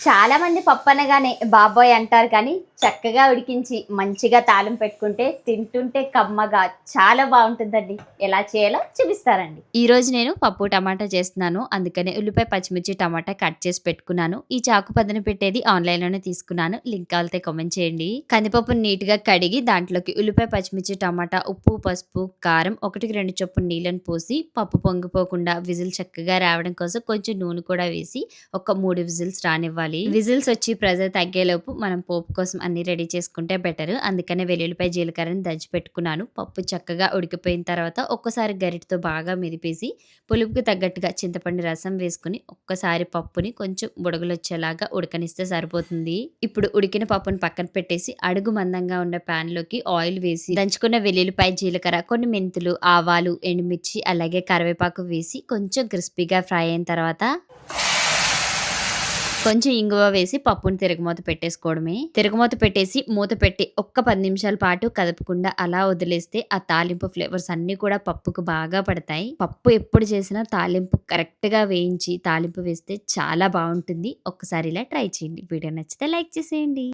చాలా మంది పప్పు అనగానే బాబాయ్ అంటారు కానీ చక్కగా ఉడికించి మంచిగా తాళం పెట్టుకుంటే తింటుంటే కమ్మగా చాలా బాగుంటుందండి. ఎలా చేయాలో చూపిస్తారండి. ఈ రోజు నేను పప్పు టమాటా చేస్తున్నాను. అందుకనే ఉల్లిపాయ పచ్చిమిర్చి టమాటా కట్ చేసి పెట్టుకున్నాను. ఈ చాకు పదన పెట్టేది ఆన్లైన్లోనే తీసుకున్నాను. లింక్ కావాలితే కామెంట్ చేయండి. కందిపప్పును నీట్గా కడిగి దాంట్లోకి ఉల్లిపాయ పచ్చిమిర్చి టమాటా ఉప్పు పసుపు కారం ఒకటికి రెండు చొప్పున నీళ్ళని పోసి పప్పు పొంగిపోకుండా విజిల్ చక్కగా రావడం కోసం కొంచెం నూనె కూడా వేసి ఒక మూడు విజిల్స్ రానివ్వాలి. విజిల్స్ వచ్చి ప్రెజర్ తగ్గేలోపు మనం పోపు కోసం అన్ని రెడీ చేసుకుంటే బెటర్. అందుకనే వెల్లుల్లిపై జీలకర్రని దంచి పెట్టుకున్నాను పప్పు చక్కగా ఉడికిపోయిన తర్వాత ఒక్కసారి గరిటతో బాగా మెదిపేసి పులుపుకి తగ్గట్టుగా చింతపండు రసం వేసుకుని ఒక్కసారి పప్పుని కొంచెం బుడగలు వచ్చేలాగా ఉడకనిస్తే సరిపోతుంది. ఇప్పుడు ఉడికిన పప్పుని పక్కన పెట్టేసి అడుగు మందంగా ఉన్న pan లోకి ఆయిల్ వేసి దంచుకున్న వెల్లుల్లిపాయ జీలకర్ర కొన్ని మెంతులు ఆవాలు ఎండుమిర్చి అలాగే కరివేపాకు వేసి కొంచెం క్రిస్పీగా ఫ్రై అయిన తర్వాత కొంచెం ఇంగువ వేసి పప్పుని తిరగమూత పెట్టేసుకోవడమే. తిరగమూత పెట్టేసి మూత పెట్టి ఒక్క పది నిమిషాల పాటు కదపకుండా అలా వదిలేస్తే ఆ తాలింపు ఫ్లేవర్స్ అన్ని కూడా పప్పుకు బాగా పడతాయి. పప్పు ఎప్పుడు చేసినా తాలింపు కరెక్ట్గా వేయించి తాలింపు వేస్తే చాలా బాగుంటుంది. ఒక్కసారి ఇలా ట్రై చేయండి. వీడియో నచ్చితే లైక్ చేసేయండి.